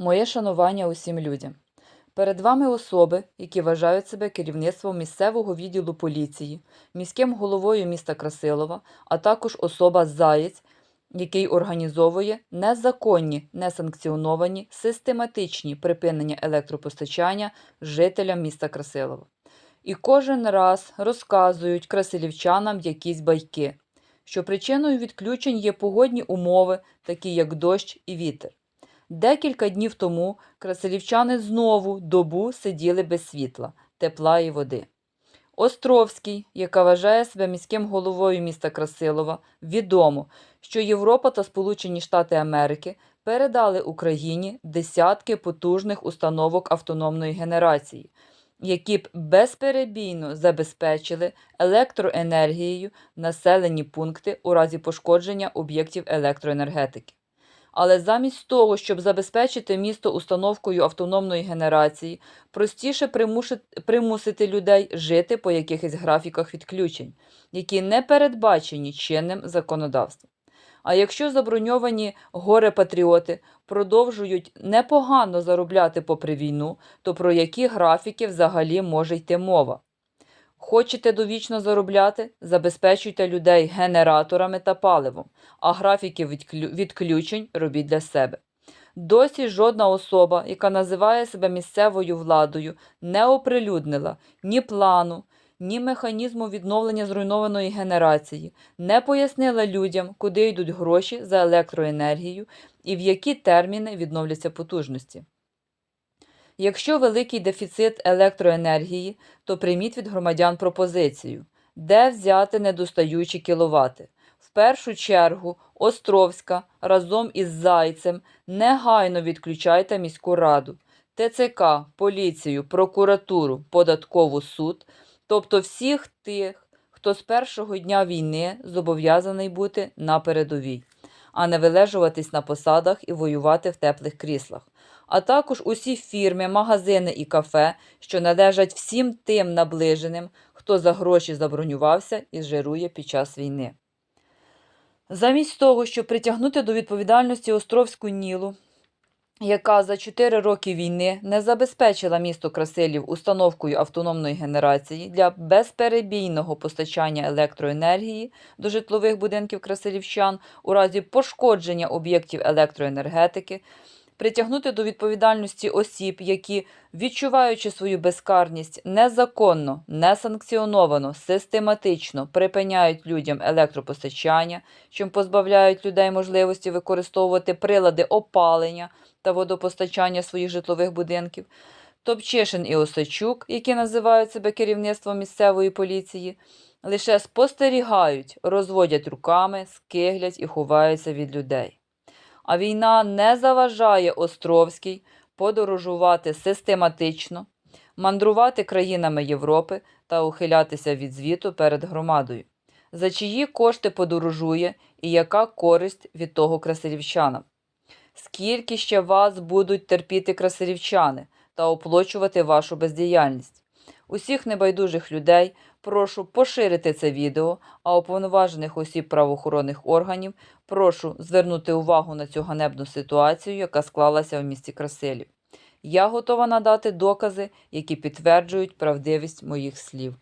Моє шанування усім людям. Перед вами особи, які вважають себе керівництвом місцевого відділу поліції, міським головою міста Красилова, а також особа Заєць, який організовує незаконні, несанкціоновані, систематичні припинення електропостачання жителям міста Красилова. І кожен раз розказують красилівчанам якісь байки, що причиною відключень є погодні умови, такі як дощ і вітер. Декілька днів тому красилівчани знову добу сиділи без світла, тепла і води. Островський, яка вважає себе міським головою міста Красилова, відомо, що Європа та Сполучені Штати Америки передали Україні десятки потужних установок автономної генерації, які б безперебійно забезпечили електроенергією населені пункти у разі пошкодження об'єктів електроенергетики. Але замість того, щоб забезпечити місто установкою автономної генерації, простіше примусити людей жити по якихось графіках відключень, які не передбачені чинним законодавством. А якщо заброньовані горе-патріоти продовжують непогано заробляти попри війну, то про які графіки взагалі може йти мова? Хочете довічно заробляти? Забезпечуйте людей генераторами та паливом, а графіки відключень робіть для себе. Досі жодна особа, яка називає себе місцевою владою, не оприлюднила ні плану, ні механізму відновлення зруйнованої генерації, не пояснила людям, куди йдуть гроші за електроенергію і в які терміни відновляться потужності. Якщо великий дефіцит електроенергії, то прийміть від громадян пропозицію, де взяти недостаючі кіловати. В першу чергу Островська разом із Зайцем негайно відключайте міську раду, ТЦК, поліцію, прокуратуру, податкову суд, тобто всіх тих, хто з першого дня війни зобов'язаний бути на передовій, а не вилежуватись на посадах і воювати в теплих кріслах а також усі фірми, магазини і кафе, що належать всім тим наближеним, хто за гроші забронювався і жирує під час війни. Замість того, щоб притягнути до відповідальності Островську Нілу, яка за 4 роки війни не забезпечила місто Красилів установкою автономної генерації для безперебійного постачання електроенергії до житлових будинків красилівчан у разі пошкодження об'єктів електроенергетики, притягнути до відповідальності осіб, які, відчуваючи свою безкарність, незаконно, несанкціоновано, систематично припиняють людям електропостачання, чим позбавляють людей можливості використовувати прилади опалення та водопостачання своїх житлових будинків. Топчишин і Осачук, які називають себе керівництвом місцевої поліції, лише спостерігають, розводять руками, скиглять і ховаються від людей. А війна не заважає Островській подорожувати систематично, мандрувати країнами Європи та ухилятися від звіту перед громадою. За чиї кошти подорожує і яка користь від того красилівчанам? Скільки ще вас будуть терпіти красилівчани та оплачувати вашу бездіяльність? Усіх небайдужих людей прошу поширити це відео, а уповноважених осіб правоохоронних органів прошу звернути увагу на цю ганебну ситуацію, яка склалася в місті Красилів. Я готова надати докази, які підтверджують правдивість моїх слів.